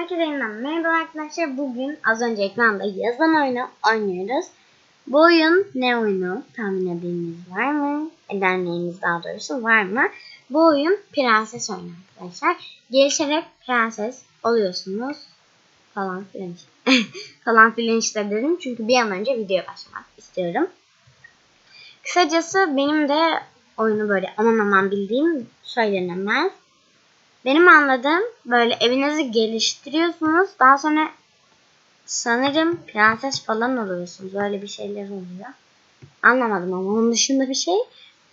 Herkese yeniden merhaba arkadaşlar. Bugün az önce ekranda yazan oyunu oynuyoruz. Bu oyun ne oyunu? Tahmin edeniniz var mı? Edenleriniz daha doğrusu var mı? Bu oyun prenses oyunu arkadaşlar. Gelişerek prenses oluyorsunuz. Falan filan işte. falan filan işte dedim. Çünkü bir an önce videoya başlamak istiyorum. Kısacası benim de oyunu böyle aman aman bildiğim söylenemez. Benim anladığım böyle evinizi geliştiriyorsunuz. Daha sonra sanırım prenses falan oluyorsunuz. Öyle bir şeyler oluyor. Anlamadım ama onun dışında bir şey.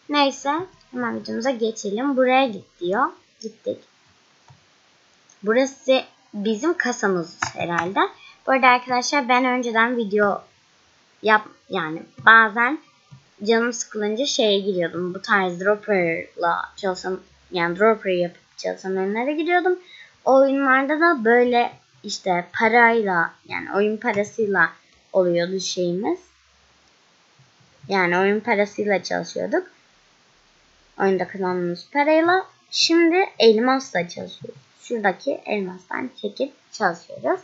Neyse hemen videomuza geçelim. Buraya git diyor. Gittik. Burası bizim kasamız herhalde. Bu arada arkadaşlar ben önceden video yap yani bazen canım sıkılınca şeye giriyordum. Bu tarz dropper'la çalışan yani dropper yapıp çalışan oyunlara giriyordum. Oyunlarda da böyle işte parayla yani oyun parasıyla oluyordu şeyimiz. Yani oyun parasıyla çalışıyorduk. Oyunda kazandığımız parayla. Şimdi elmasla çalışıyoruz. Şuradaki elmastan çekip çalışıyoruz.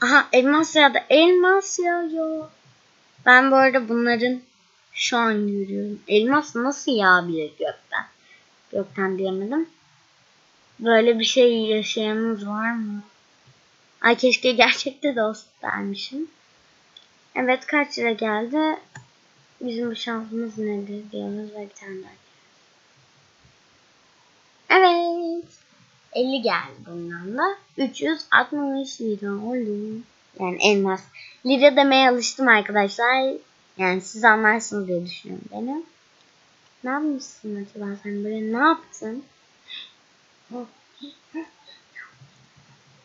Aha elmas ya da elmas yağıyor. Ben bu arada bunların şu an yürüyorum. Elmas nasıl yağabilir gökten? Gökten diyemedim. Böyle bir şey yaşayanınız var mı? Ay keşke gerçekte de olsa. Evet kaç lira geldi? Bizim bu şansımız nedir diyoruz ve bir tane daha. Evet. 50 geldi bundan da. 360 lira oldu. Yani elmas. Lira demeye alıştım arkadaşlar. Yani siz anlarsınız diye düşünüyorum beni. Ne yapmışsın acaba sen böyle ne yaptın?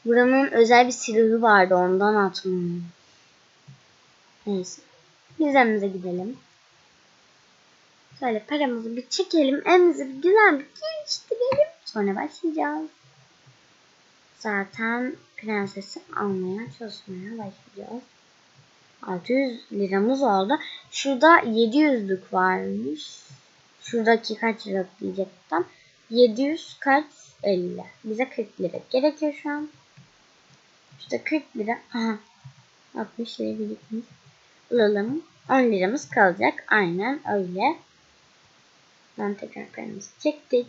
Buranın özel bir silahı vardı ondan atmam. Neyse. Biz evimize gidelim. Şöyle paramızı bir çekelim. Evimizi bir güzel bir geliştirelim. Sonra başlayacağız. Zaten prensesi almaya çalışmaya başlayacağız. 600 liramız oldu. Şurada 700'lük varmış. Şuradaki kaç lira diyecektim. 700 kaç 50. Bize 40 lira gerekiyor şu an. İşte 40 lira. Aha. 60 lira birikmiş. Alalım. 10 liramız kalacak. Aynen öyle. Ben tekrar paramızı çektik.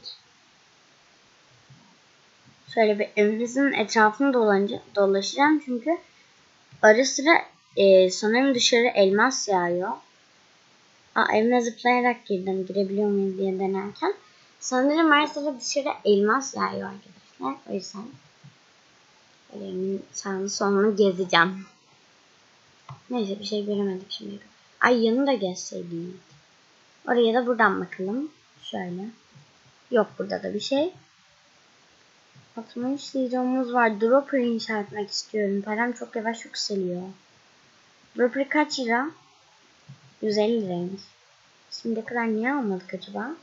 Şöyle bir evimizin etrafını dolanca, dolaşacağım çünkü ara sıra e, sanırım dışarı elmas yağıyor. Aa, evime zıplayarak girdim. Girebiliyor muyum diye denerken. Sanırım ara sıra dışarı elmas yağıyor arkadaşlar. O yüzden evimin sağını solunu gezeceğim. Neyse bir şey göremedik şimdi. Ay yanı da gezseydim. Oraya da buradan bakalım. Şöyle. Yok burada da bir şey. 60 liramız var. Dropper inşa etmek istiyorum. Param çok yavaş yükseliyor. Dropper kaç lira? 150 liraymış. Şimdi kadar niye almadık acaba?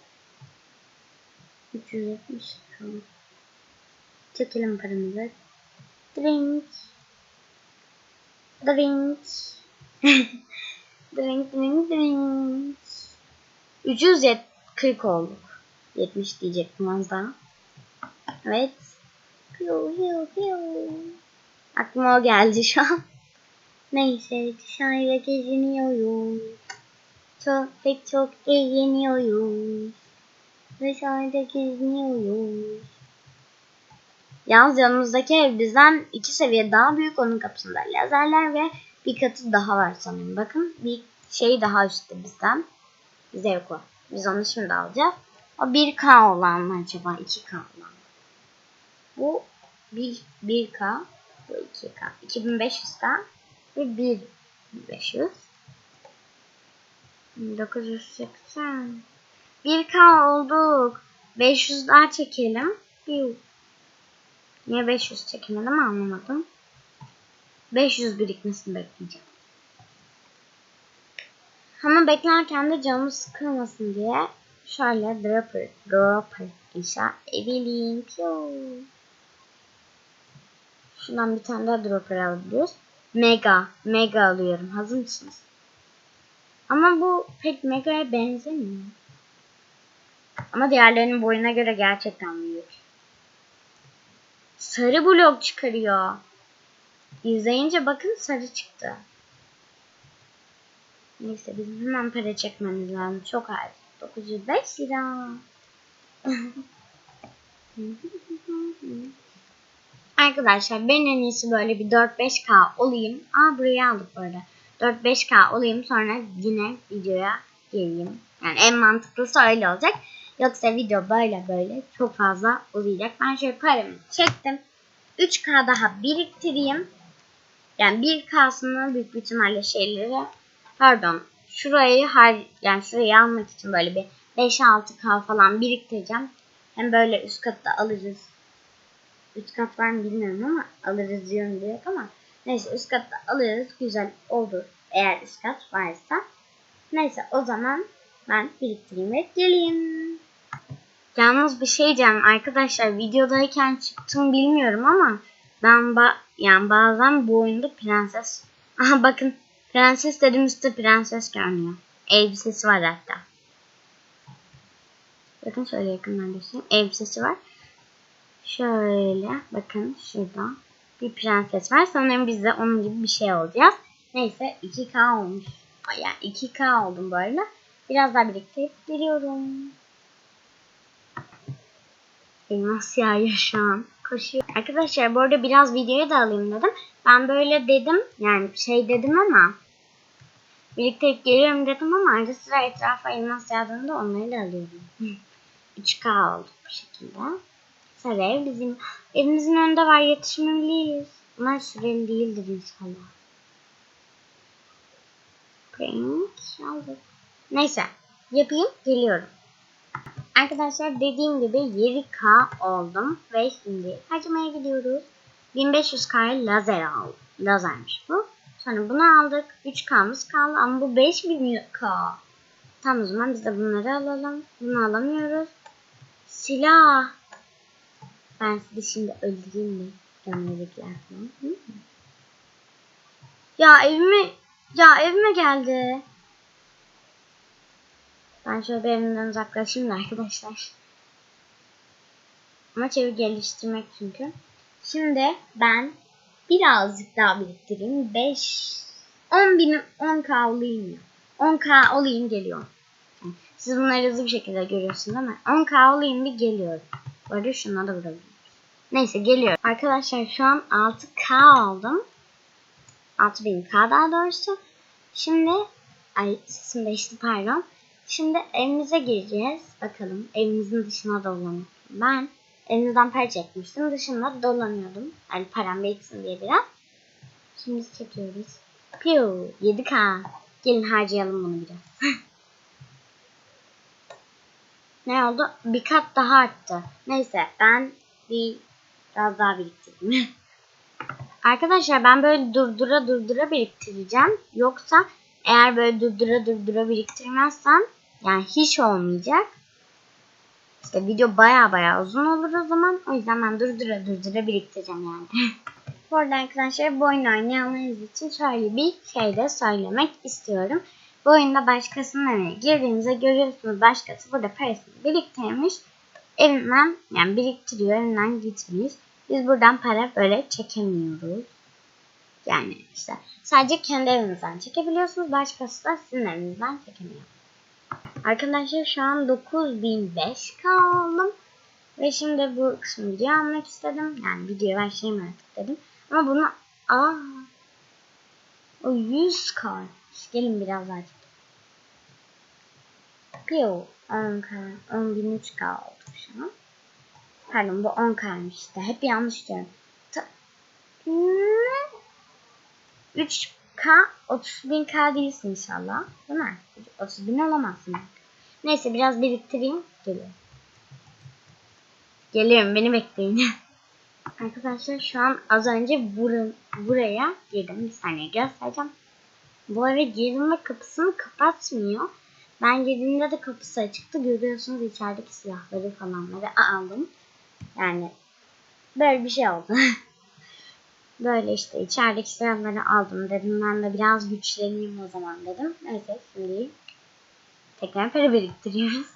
370 lira. Çekelim paramızı. Drink. Drink. drink, drink, drink. 340 olduk. 70 diyecektim az daha. Evet. Piu, piu, piu. Aklıma o geldi şu an. Neyse dışarıda geziniyoruz. Çok pek çok eğleniyoruz. Dışarıda geziniyoruz. Yalnız yanımızdaki ev bizden iki seviye daha büyük. Onun kapısında lazerler ve bir katı daha var sanırım. Bakın bir şey daha üstte bizden. Bize yok o. Biz onu şimdi alacağız. O 1K olan mı acaba? 2K olan mı? Bu 1, 1K. Bu 2K. 2500K ve 1500. 980. 1K olduk. 500 daha çekelim. Niye 500 çekemedim anlamadım. 500 birikmesini bekleyeceğim. Ama beklerken de canım sıkılmasın diye şöyle dropper, dropper inşa edelim. Şundan bir tane daha dropper alabiliyoruz. Mega, mega alıyorum. Hazır mısınız? Ama bu pek mega'ya benzemiyor. Ama diğerlerinin boyuna göre gerçekten büyük. sarı blok çıkarıyor. İzleyince bakın sarı çıktı. Neyse bizim hemen para çekmemiz lazım. Çok az. 905 lira. Arkadaşlar ben en iyisi böyle bir 4-5K olayım. Aa buraya aldık arada. 4-5K olayım sonra yine videoya geleyim. Yani en mantıklısı öyle olacak. Yoksa video böyle böyle çok fazla uzayacak. Ben şöyle paramı çektim. 3K daha biriktireyim. Yani 1K'sını büyük bir ihtimalle şeyleri pardon şurayı har yani şurayı almak için böyle bir 5-6K falan biriktireceğim. Hem böyle üst katta alırız. Üst kat var mı bilmiyorum ama alırız diyorum direkt ama neyse üst katta alırız güzel olur eğer üst kat varsa. Neyse o zaman ben biriktireyim ve geleyim. Yalnız bir şey diyeceğim arkadaşlar videodayken çıktım bilmiyorum ama ben ba yani bazen bu oyunda prenses aha bakın prenses dedim üstte prenses görünüyor. Elbisesi var hatta. Bakın şöyle yakından göstereyim. Elbisesi var. Şöyle bakın şurada bir prenses var. Sanırım biz de onun gibi bir şey olacağız. Neyse 2K olmuş. Yani 2K oldum böyle. Biraz daha biriktirip geliyorum. Elmas şu an. Koşuyor. Arkadaşlar bu arada biraz videoya da alayım dedim. Ben böyle dedim. Yani şey dedim ama biriktirip geliyorum dedim ama arada sıra etrafa elmas yağdığında onları da alıyorum. 3K oldu bu şekilde. Ev bizim evimizin önünde var yetişmeliyiz. Bunlar süreli değildir inşallah. Prank aldık. Neyse yapayım geliyorum. Arkadaşlar dediğim gibi 7K oldum ve şimdi harcamaya gidiyoruz. 1500K lazer aldım. Lazermiş bu. Sonra bunu aldık. 3K'mız kaldı ama bu 5000K. Tamam o zaman biz de bunları alalım. Bunu alamıyoruz. Silah. Ben sizi şimdi öldüreyim mi? Falan. Hı? Ya evime ya evime geldi. Ben şöyle bir evimden uzaklaşayım da arkadaşlar. Ama çevir geliştirmek çünkü. Şimdi ben birazcık daha biriktireyim. 5 10 bin 10k olayım ya. 10k olayım geliyorum. Siz bunları hızlı bir şekilde görüyorsunuz mi? 10k olayım bir geliyorum. Arada şuna da vurabiliriz. Neyse geliyorum. Arkadaşlar şu an 6k oldum. 6000k daha doğrusu. Şimdi ay sesim değişti pardon. Şimdi evimize gireceğiz. Bakalım evimizin dışına dolanalım. Ben evimizden para çekmiştim. Dışında dolanıyordum. Yani param biriksin diye biraz. Şimdi çekiyoruz. Piu 7k. Gelin harcayalım bunu biraz. ne oldu? Bir kat daha arttı. Neyse ben bir biraz daha biriktirdim. Arkadaşlar ben böyle durdura durdura biriktireceğim. Yoksa eğer böyle durdura durdura biriktirmezsem yani hiç olmayacak. İşte video baya baya uzun olur o zaman. O yüzden ben durdura durdura biriktireceğim yani. bu arada arkadaşlar bu oyunu oynayanlarınız için şöyle bir şey de söylemek istiyorum. Bu oyunda başkasının evine girdiğinizde görüyorsunuz başkası burada parasını biriktirmiş. Evinden yani biriktiriyor evinden gitmiş. Biz buradan para böyle çekemiyoruz. Yani işte sadece kendi evinizden çekebiliyorsunuz. Başkası da sizin evinizden çekemiyor. Arkadaşlar şu an 9005k oldum. Ve şimdi bu kısmı video almak istedim. Yani videoya başlayayım artık dedim. Ama bunu aa o 100k. Gelin biraz artık. Piyo 10k 10.003k oldu şu an. Pardon bu 10k'ymış işte. Hep yanlış diyorum. Ta ne? 3k 30 bin k değilsin inşallah. Değil mi? 30 bin olamazsın. Neyse biraz biriktireyim. Geliyorum. Geliyorum beni bekleyin. Arkadaşlar şu an az önce burun, buraya girdim. Bir saniye göstereceğim. Bu eve girdim kapısını kapatmıyor. Ben girdiğimde de kapısı açıktı. Görüyorsunuz içerideki silahları falanları aldım. Yani böyle bir şey oldu. böyle işte içerideki silahları aldım dedim. Ben de biraz güçleneyim o zaman dedim. Neyse şimdi tekrar para biriktiriyoruz.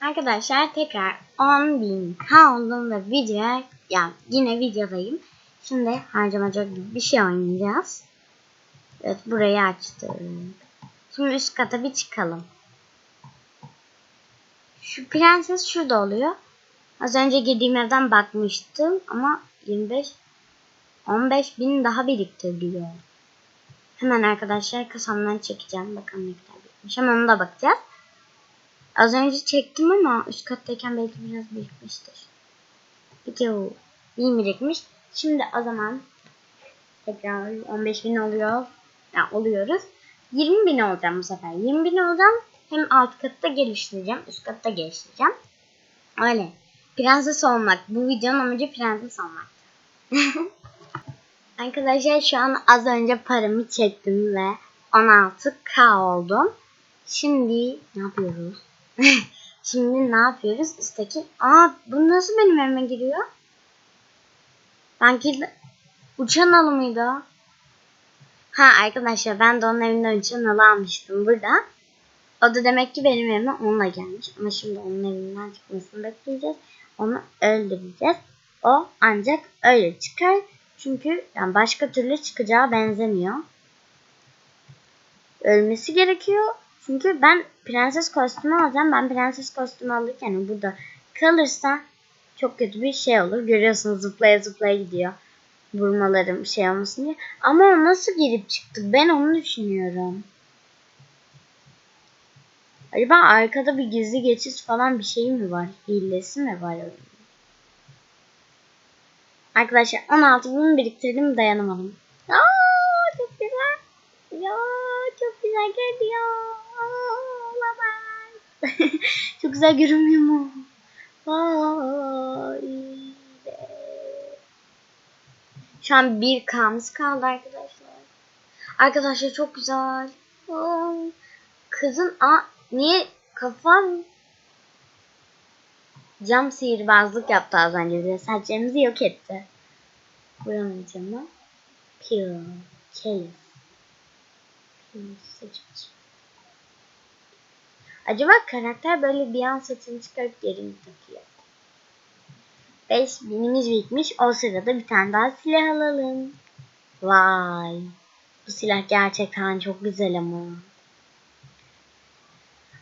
Arkadaşlar tekrar 10.000 oldum ve video yani yine videodayım. Şimdi harcamacak gibi bir şey oynayacağız. Evet burayı açtım. Şimdi üst kata bir çıkalım. Şu prenses şurada oluyor. Az önce girdiğim evden bakmıştım ama 25 15 bin daha biriktiriyor. Hemen arkadaşlar kasamdan çekeceğim. Bakalım ne kadar birikmiş. Hemen ona da bakacağız. Az önce çektim ama üst kattayken belki biraz birikmiştir. Video iyi birikmiş. Şimdi o zaman tekrar 15 bin oluyor. Yani oluyoruz. 20 bin olacağım bu sefer. 20 bin olacağım. Hem alt katta geliştireceğim. Üst katta geliştireceğim. Öyle. Prenses olmak. Bu videonun amacı prenses olmak. Arkadaşlar şu an az önce paramı çektim ve 16k oldum. Şimdi ne yapıyoruz? Şimdi ne yapıyoruz? Üstteki... Aa bu nasıl benim evime giriyor? Sanki uçan alı mıydı? Ha arkadaşlar ben de onun evinden uçan alı almıştım burada. O da demek ki benim evime onunla gelmiş. Ama şimdi onun evinden çıkmasını bekleyeceğiz. Onu öldüreceğiz. O ancak öyle çıkar. Çünkü yani başka türlü çıkacağı benzemiyor. Ölmesi gerekiyor. Çünkü ben prenses kostümü alacağım. Ben prenses kostümü alırken burada kalırsa çok kötü bir şey olur. Görüyorsunuz zıplaya zıplaya gidiyor. Vurmalarım şey olmasın diye. Ama o nasıl girip çıktı? Ben onu düşünüyorum. Acaba arkada bir gizli geçiş falan bir şey mi var? Hilesi mi var? Arkadaşlar 16 bunu biriktirdim dayanamadım. Aa, çok güzel. Ya çok güzel geliyor. Olamaz. çok güzel görünmüyor mu? Vay. Şu an bir kamız kaldı arkadaşlar. Arkadaşlar çok güzel. Kızın a niye kafam cam sihirbazlık yaptı az önce bize. Saçlarımızı yok etti. Buranın camı. Pure. Kelif. Acaba karakter böyle bir an saçını çıkarıp geri takıyor? 5 binimiz bitmiş. O sırada bir tane daha silah alalım. Vay. Bu silah gerçekten çok güzel ama.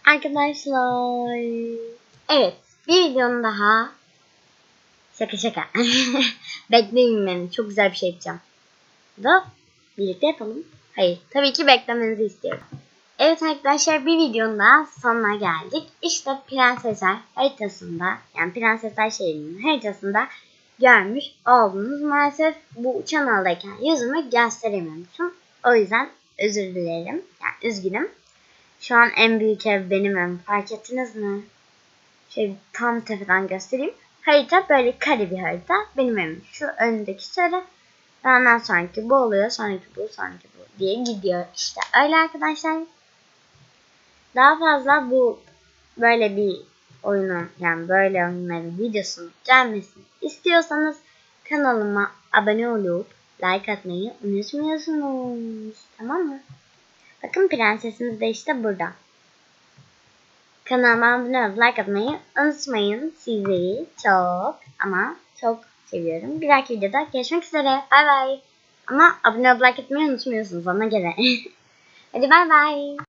Arkadaşlar. Evet. Bir videonun daha. Şaka şaka. Bekleyin beni. Çok güzel bir şey yapacağım. Da birlikte yapalım. Hayır. Tabii ki beklemenizi istiyorum. Evet arkadaşlar bir videonun daha sonuna geldik. İşte Prensesler haritasında yani Prensesler şehrinin haritasında görmüş oldunuz. Maalesef bu uçan aldayken yüzümü gösteremiyormuşum. O yüzden özür dilerim. Yani üzgünüm. Şu an en büyük ev benim evim. Fark ettiniz mi? Şöyle tam tepeden göstereyim. Harita böyle kare bir harita. Benim evim şu önündeki şöyle. Ondan sonraki bu oluyor. Sonraki bu, sonraki bu diye gidiyor. İşte öyle arkadaşlar. Daha fazla bu böyle bir oyunun yani böyle oyunların videosunun gelmesini istiyorsanız kanalıma abone olup like atmayı unutmuyorsunuz. Tamam mı? Bakın prensesimiz de işte burada. Kanalıma abone olup like atmayı unutmayın. Sizleri çok ama çok seviyorum. Bir dahaki videoda görüşmek üzere. Bay bay. Ama abone olup like atmayı unutmuyorsunuz ona göre. Hadi bay bay.